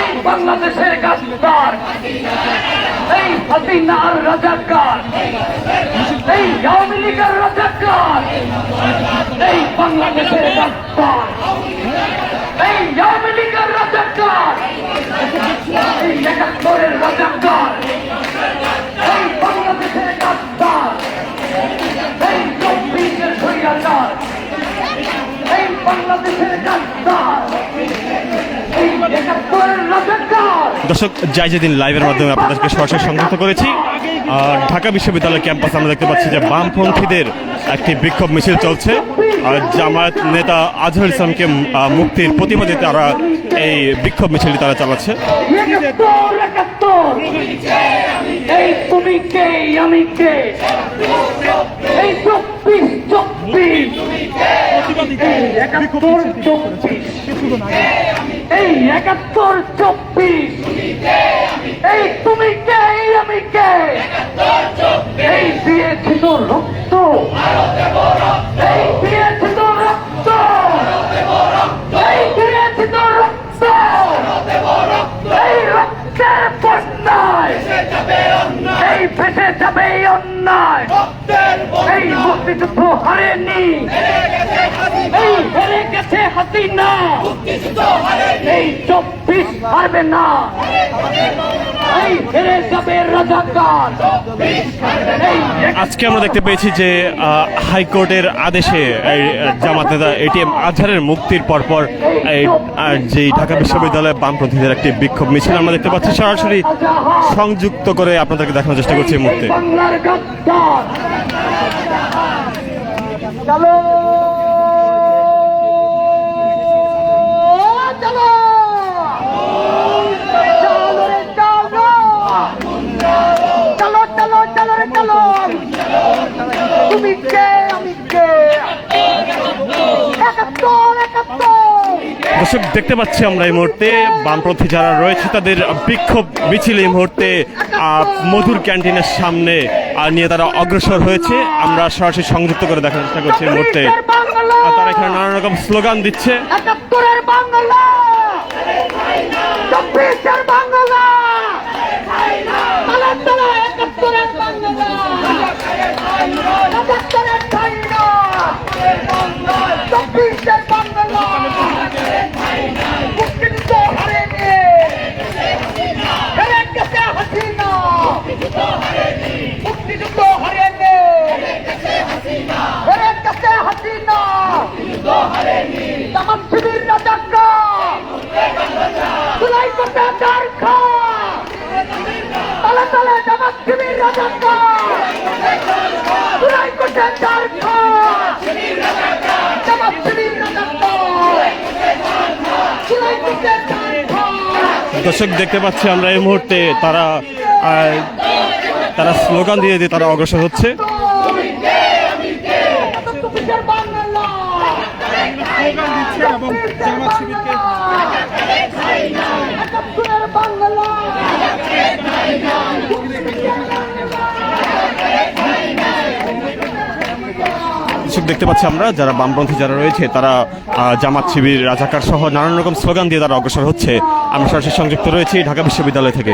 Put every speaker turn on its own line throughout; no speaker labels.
এই বাংলাদেশের গাছদার এই হাসিনার রাজাকার। এই আওয়ামী লীগের রাজাকার। এই বাংলাদেশের গাছদার এই আওয়ামী লীগের রাজাকার। এই একাত্তরের রাজাকার। এই বাংলাদেশের গাছদার এই চব্বিশের স্বৈরাচার। এই বাংলাদেশের গাছদার
দর্শক যাই যেদিন লাইভের মাধ্যমে আপনাদেরকে সরাসরি সংযুক্ত করেছি, আর ঢাকা বিশ্ববিদ্যালয় ক্যাম্পাসে আমরা দেখতে পাচ্ছি যে বামপন্থীদের একটি বিক্ষোভ মিছিল চলছে, আর জামায়াত নেতা আজহার ইসলামকে মুক্তির প্রতিবাদে তারা এই বিক্ষোভ মিছিলটি তারা চালাচ্ছে।
এই একাত্তর চব্বিশ এই তুমি কে এই আমি কে এই দিয়েছি তো রক্ত এই দিয়েছি তো রক্ত এই দিয়েছি তো রক্ত এই রক্তের বন্যায় এই ভেসে যাবে অন্যায়। এই মুক্তিযুদ্ধ হারেনি এই হেরে গেছে হাসিনা। এই চব্বিশ হারবে না। এই হেরে যাবে রাজাকার।
আজকে আমরা দেখতে পেয়েছি যে আহ, হাইকোর্টের আদেশে জামাত নেতা এটিএম আজহারের মুক্তির পরপর যে ঢাকা বিশ্ববিদ্যালয়ে বামপন্থীদের একটি বিক্ষোভ মিছিল আমরা দেখতে পাচ্ছি। সরাসরি সংযুক্ত করে আপনাদেরকে দেখানোর চেষ্টা করছি এই মুহূর্তে
বাংলার গাদ্দার চলো চলো চলো রে চলো চলো চলো চলো রে চলো তুমি কে? আমি কে? একাত্তর একাত্তর।
দর্শক দেখতে পাচ্ছি আমরা এই মুহূর্তে বামপন্থী যারা রয়েছে তাদের বিক্ষোভ মিছিল এই মুহূর্তে আহ, মধুর ক্যান্টিনের সামনে নিয়ে তারা অগ্রসর হয়েছে। আমরা সরাসরি সংযুক্ত করে দেখার চেষ্টা করছি এই মুহূর্তে। আর তারা এখানে নানান রকম স্লোগান দিচ্ছে।
বাংলা। চব্বিশের বাংলা মুক্তিযুদ্ধ হারেনি হেরে গেছে হাসিনা মুক্তিযুদ্ধ হারেনি হেরে গেছে হাসিনা জামাত শিবির রাজাকা তুলাই করতে ডার খা তালে তালে জামাত শিবির রাজাকা তুলাই করতে ডার খা জামাত শিবির রাজাকা তুলাই করতে ডার খা
দর্শক, দেখতে পাচ্ছি আমরা এই মুহূর্তে তারা তারা স্লোগান দিয়ে দিয়ে তারা অগ্রসর হচ্ছে।
এবং জামাত শিবিরকে
দেখতে পাচ্ছি আমরা, যারা বামপন্থী যারা রয়েছে, তারা জামাত শিবির, রাজাকার সহ নানান রকম স্লোগান দিয়ে তারা অগ্রসর হচ্ছে। আমরা সরাসরি সংযুক্ত রয়েছি ঢাকা বিশ্ববিদ্যালয় থেকে।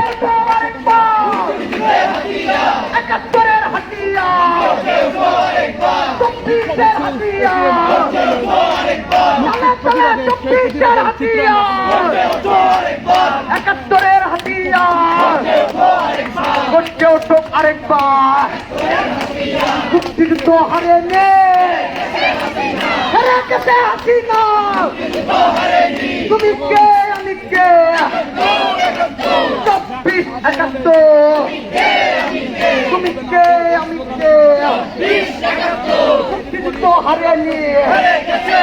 চব্বিশের হাতিয়ার তালে তালে চব্বিশের হাতিয়ার একাত্তরের হাতিয়ার করতে উঠুক আরেকবার মুক্তিযুদ্ধ হারে নে তুমি কে, আমি কে? চব্বিশ একাত্তর। তুমি কে, আমি কে? মুক্তিযুদ্ধ হারেনি হেরে গেছে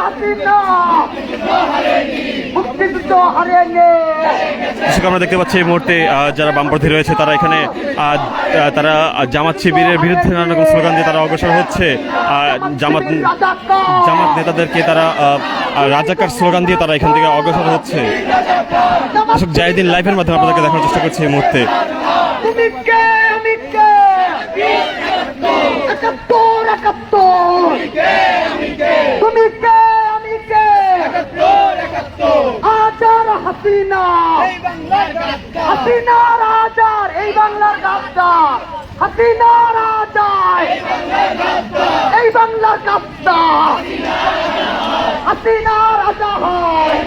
হারেনি
দর্শক আমরা দেখতে পাচ্ছি এই মুহূর্তে যারা বামপন্থী রয়েছে তারা এখানে তারা জামাত শিবিরের বিরুদ্ধে নানান রকম স্লোগান দিয়ে তারা অগ্রসর হচ্ছে। জামাত জামাত নেতাদেরকে তারা রাজাকার স্লোগান দিয়ে তারা এখান থেকে অগ্রসর হচ্ছে। দর্শক জাহিদিন লাইভের মাধ্যমে আপনাদেরকে দেখানোর চেষ্টা করছি এই মুহূর্তে।
তুমি কে আমি কে একাত্তর একাত্তর তুমি কে আমি কে আজাদ হাসিনা। হাসিনা রাজার এই বাংলার গাদ্দার হাসিনা রাজার। এই বাংলার গাদ্দার হাসিনা রাজা হয়।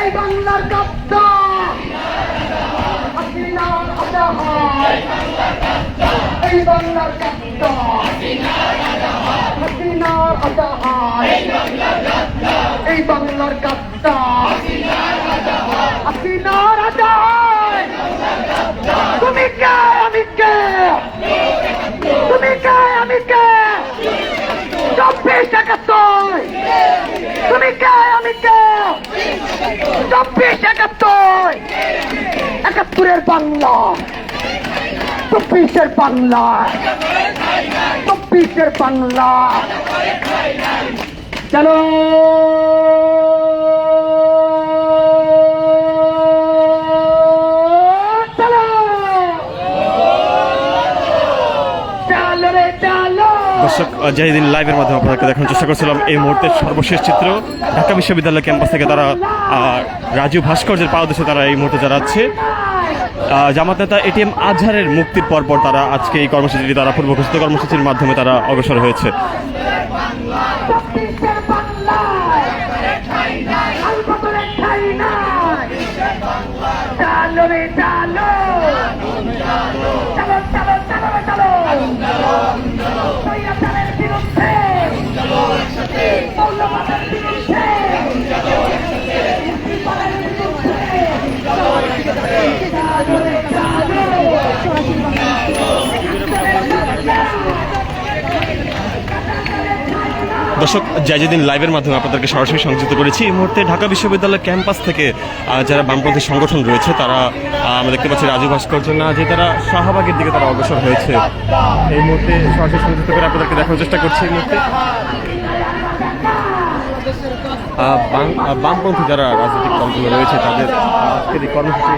এই বাংলার গাদ্দার হাসিনা রাজা হয়। এই বাংলার গাদ্দার হাসিনা রাজা হয়। এই বাংলার গাদ্দা হাসিনা রাজা হয়। তুমি কে, আমি কে? তুমি কে, আমি কে? চব্বিশ একাত্তর। তুমি কে, আমি কে? চব্বিশ একাত্তর। একাত্তরের বাংলা। চব্বিশের বাংলা। চব্বিশের বাংলা। চলো
দর্শক জাহিদিন লাইভের মাধ্যমে আপনাদেরকে দেখানোর চেষ্টা করছিলাম এই মুহূর্তের সর্বশেষ চিত্র। ঢাকা বিশ্ববিদ্যালয় ক্যাম্পাস থেকে তারা রাজু ভাস্কর্যের পাদদেশে তারা এই মুহূর্তে দাঁড়াচ্ছে আহ, জামাত নেতা এটিএম আজহারের মুক্তির পরপর তারা আজকে এই কর্মসূচিটি, তারা পূর্ব ঘোষিত কর্মসূচির মাধ্যমে তারা অগ্রসর হয়েছে। দর্শক জাইজুদ্দিন লাইভের মাধ্যমে আপনাদেরকে সরাসরি সংযুক্ত করেছি। এই মুহূর্তে ঢাকা বিশ্ববিদ্যালয় ক্যাম্পাস থেকে যারা বামপন্থী সংগঠন রয়েছে, তারা আমরা দেখতে পাচ্ছি রাজু ভাস্কর্য না, যে তারা শাহবাগের দিকে তারা অগ্রসর হয়েছে। এই মুহূর্তে সরাসরি সংযুক্ত করে আপনাদেরকে দেখানোর চেষ্টা করছি এই মুহূর্তে। বামপন্থী যারা রাজনৈতিক দলগুলো রয়েছে, তাদের আজকের এই কর্মসূচি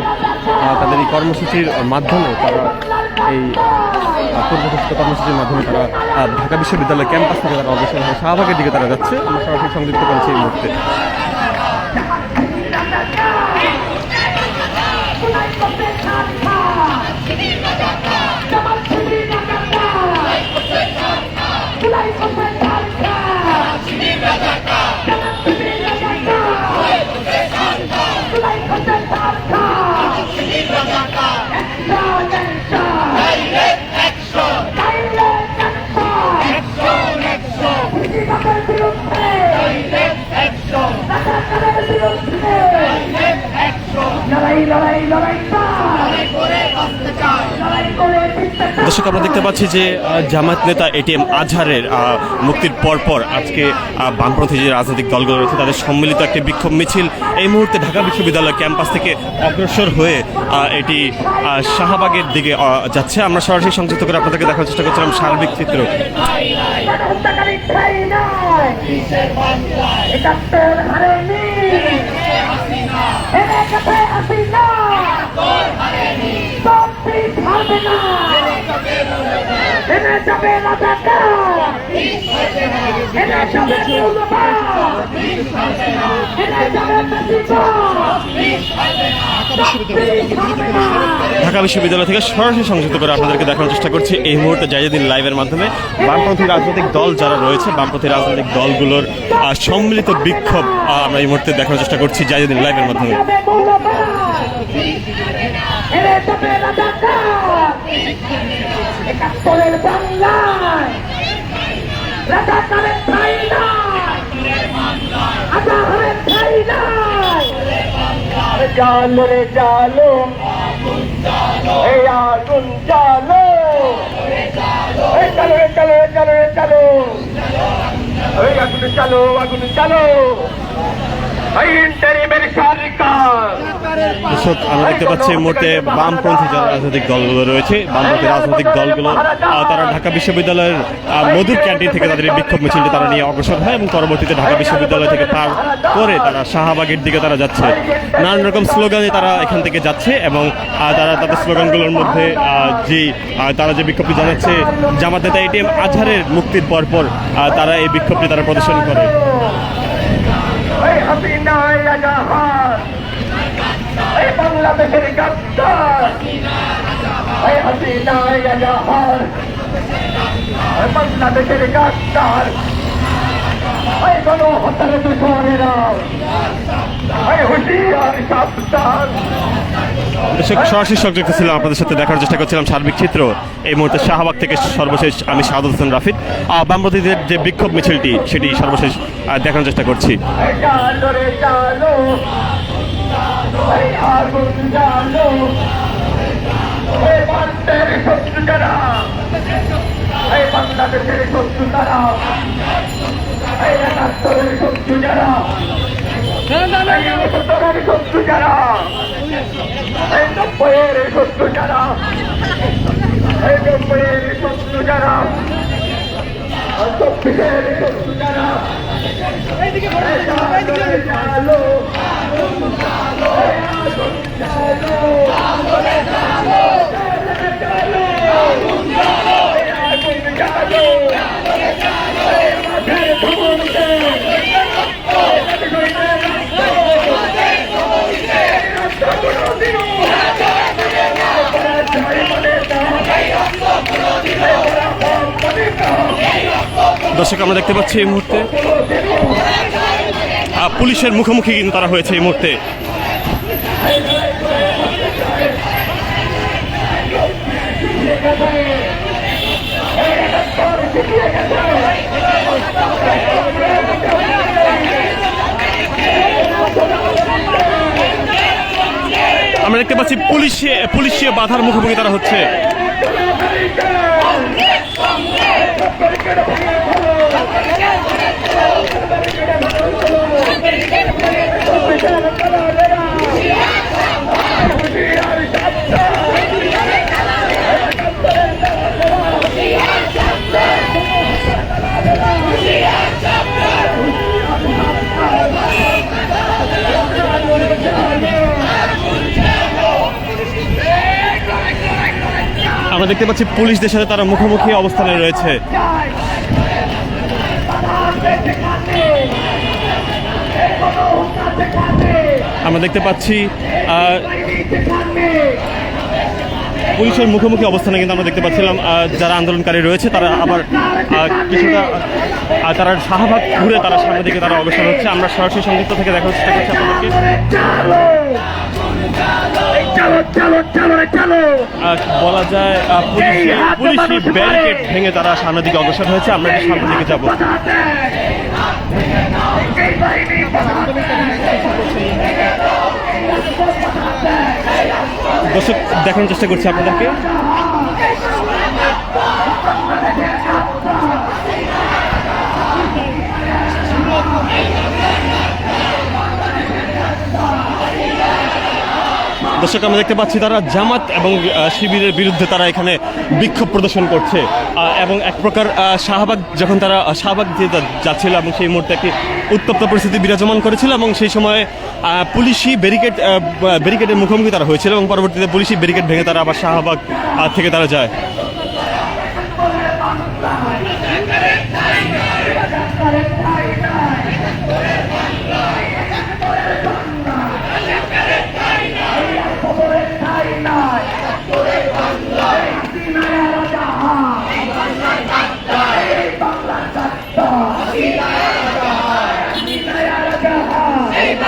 তাদের এই কর্মসূচির মাধ্যমে তারা এই পূর্বঘোষিত কর্মসূচির মাধ্যমে তারা ঢাকা বিশ্ববিদ্যালয় ক্যাম্পাস থেকে তারা হয়ে শাহবাগের দিকে তারা যাচ্ছে। আমরা সরাসরি সংযুক্ত করেছি এই মুহূর্তে। দর্শক আমরা দেখতে পাচ্ছি যে জামাত নেতা এটিএম আজহারের মুক্তির পরপর আজকে বামপন্থী যে রাজনৈতিক দলগুলো রয়েছে তাদের সম্মিলিত একটি বিক্ষোভ মিছিল। এই মুহূর্তে ঢাকা বিশ্ববিদ্যালয় ক্যাম্পাস থেকে অগ্রসর হয়ে এটি শাহবাগের দিকে যাচ্ছে। আমরা সরাসরি সংযুক্ত করে আপনাদেরকে দেখার চেষ্টা করছিলাম সার্বিক চিত্র।
ঠাই নাই একাত্তর হারেনি এনে কাছে আসি না চব্বিশ হারবে
ঢাকা বিশ্ববিদ্যালয় থেকে সরাসরি সংযুক্ত করে আপনাদেরকে দেখানোর চেষ্টা করছি, এই মুহূর্তে জাইজুদ্দিন লাইভের মাধ্যমে বামপন্থী রাজনৈতিক দল যারা রয়েছে, বামপন্থী রাজনৈতিক দলগুলোর সম্মিলিত বিক্ষোভ আমরা এই মুহূর্তে দেখানোর চেষ্টা করছি জাইজুদ্দিন লাইভের মাধ্যমে।
যাবে রাজাকা একাত্তরের বাংলায়। রাজাকারের ঠাই নাই আজাহারের ঠাই নাই জালো রে জালো। এই আগুন জালো। চালো চালো চালো চালো এই আগুন চালো আগুন চালো
দর্শক আমরা দেখতে পাচ্ছি এই মুহূর্তে বামপন্থী যারা রাজনৈতিক দলগুলো রয়েছে বামপন্থী রাজনৈতিক দলগুলো তারা ঢাকা বিশ্ববিদ্যালয়ের মধুর ক্যান্টিন থেকে তাদের বিক্ষোভ মিছিলটি তারা নিয়ে অগ্রসর হয় এবং পরবর্তীতে ঢাকা বিশ্ববিদ্যালয় থেকে পার করে তারা শাহবাগের দিকে তারা যাচ্ছে। নানান রকম স্লোগানে তারা এখান থেকে যাচ্ছে এবং তারা তাদের স্লোগানগুলোর মধ্যে যে তারা যে বিক্ষোভটি জানাচ্ছে জামাত এটিএম আজহারের মুক্তির পরপর তারা এই বিক্ষোভটি তারা প্রদর্শন করে।
এই হাসিনা এই বাংলাদেশের গাদ্দার। এই হাসিনা এজাহার এই বাংলাদেশের গাদ্দার। এই গণহত্যার দূষণেরা। এই হুশিয়ার সাবধান।
সরাসরি সংযুক্ত ছিলাম আপনাদের সাথে দেখার চেষ্টা করছিলাম সার্বিক চিত্র। এই মুহূর্তে শাহবাগ থেকে সর্বশেষ আমি শাহাদ হোসেন রাফিদ। বামপন্থীদের যে বিক্ষোভ মিছিলটি, সেটি সর্বশেষ দেখানোর চেষ্টা করছি।
শত্রু যারা শত্রু যারা। এই উনসত্তরের শত্রু যারা এই নব্বইয়ের শত্রু যারা নব্বইয়ের শত্রু যারা চব্বিশের শত্রু যারা
দর্শক আমরা দেখতে পাচ্ছি এই মুহূর্তে পুলিশের মুখোমুখি কিন্তু তারা হয়েছে এই মুহূর্তে। আমরা দেখতে পাচ্ছি পুলিশে পুলিশে বাধার মুখোমুখি তারা হচ্ছে। আমরা দেখতে পাচ্ছি পুলিশদের সাথে তারা মুখোমুখি অবস্থানে রয়েছে। আমরা দেখতে পাচ্ছি পুলিশের মুখোমুখি অবস্থানে কিন্তু আমরা দেখতে পাচ্ছিলাম যারা আন্দোলনকারী রয়েছে, তারা আবার কিছুটা তারা শাহবাগ ঘুরে তারা সামনের দিকে তারা অগ্রসর হচ্ছে। আমরা সরাসরি সংযুক্ত থেকে করছি আপনাদেরকে। বলা যায় পুলিশি পুলিশি ব্যারিকেড ভেঙে তারা সামনের দিকে অগ্রসর হয়েছে। আমরা সামনের দিকে যাব। দর্শক দেখানোর চেষ্টা করছি আপনাদেরকে। দর্শক, আমরা দেখতে পাচ্ছি তারা জামাত এবং শিবিরের বিরুদ্ধে তারা এখানে বিক্ষোভ প্রদর্শন করছে। এবং এক প্রকার শাহবাগ যখন তারা শাহবাগ দিয়ে যাচ্ছিল এবং সেই মুহূর্তে একটি উত্তপ্ত পরিস্থিতি বিরাজমান করেছিল এবং সেই সময়ে পুলিশি ব্যারিকেড ব্যারিকেডের মুখোমুখি তারা হয়েছিল এবং পরবর্তীতে পুলিশি ব্যারিকেড ভেঙে তারা আবার শাহবাগ থেকে তারা যায়।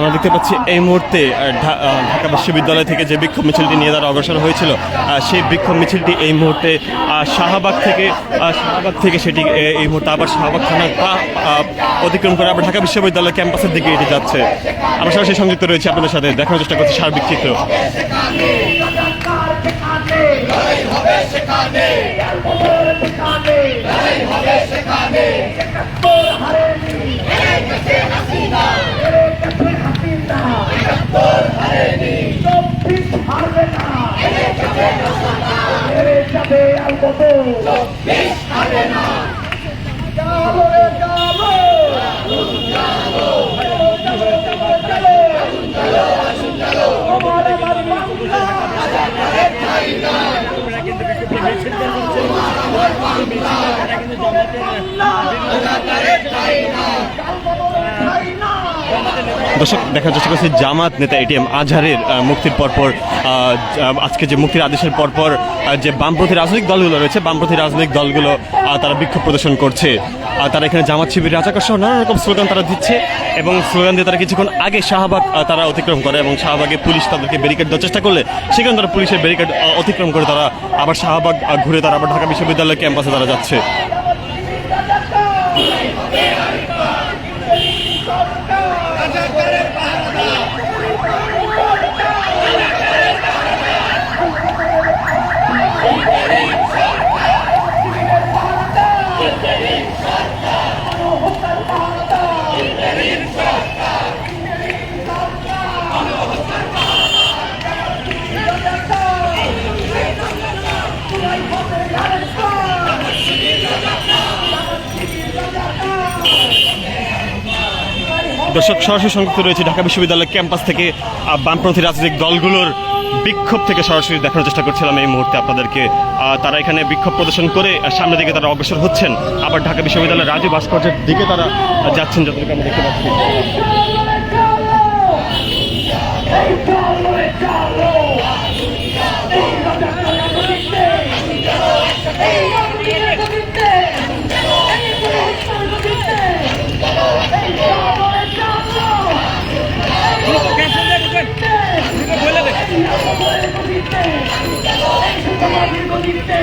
আমরা দেখতে পাচ্ছি এই মুহূর্তে ঢাকা বিশ্ববিদ্যালয় থেকে যে বিক্ষোভ মিছিলটি নিয়ে তারা অগ্রসর হয়েছিল সেই বিক্ষোভ মিছিলটি এই মুহূর্তে শাহবাগ থেকে শাহবাগ থেকে সেটি এই মুহূর্তে আবার শাহবাগ থানার অতিক্রম করে আবার ঢাকা বিশ্ববিদ্যালয় ক্যাম্পাসের দিকে এটি যাচ্ছে। আমরা সরাসরি সংযুক্ত রয়েছে আপনাদের সাথে, দেখানোর চেষ্টা করছি সার্বিক চিত্র।
হারবে না। রাজপথে যাব রে যাব আমার আমার বাংলা
দর্শক, দেখার চেষ্টা করছি জামাত নেতা এটিএম আজহারের মুক্তির পরপর আজকে যে মুক্তির আদেশের পরপর যে বামপন্থী রাজনৈতিক দলগুলো রয়েছে, বামপন্থী রাজনৈতিক দলগুলো তারা বিক্ষোভ প্রদর্শন করছে। তারা এখানে জামাত শিবির রাজাকার সহ নানা রকম স্লোগান তারা দিচ্ছে এবং স্লোগান দিয়ে তারা কিছুক্ষণ আগে শাহবাগ তারা অতিক্রম করে এবং শাহবাগে পুলিশ তাদেরকে ব্যারিকেড দেওয়ার চেষ্টা করলে সেখানে তারা পুলিশের ব্যারিকেড অতিক্রম করে তারা আবার শাহবাগ ঘুরে তারা আবার ঢাকা বিশ্ববিদ্যালয় ক্যাম্পাসে তারা যাচ্ছে। দর্শক, সরাসরি সংযুক্ত রয়েছে ঢাকা বিশ্ববিদ্যালয় ক্যাম্পাস থেকে বামপন্থী রাজনৈতিক দলগুলোর বিক্ষোভ থেকে সরাসরি দেখানোর চেষ্টা করছিলাম এই মুহূর্তে আপনাদেরকে। তারা এখানে বিক্ষোভ প্রদর্শন করে সামনের দিকে তারা অগ্রসর হচ্ছেন। আবার ঢাকা বিশ্ববিদ্যালয়ের রাজু ভাস্কর্যের দিকে তারা যাচ্ছেন, যতটুকু আমরা দেখতে পাচ্ছি।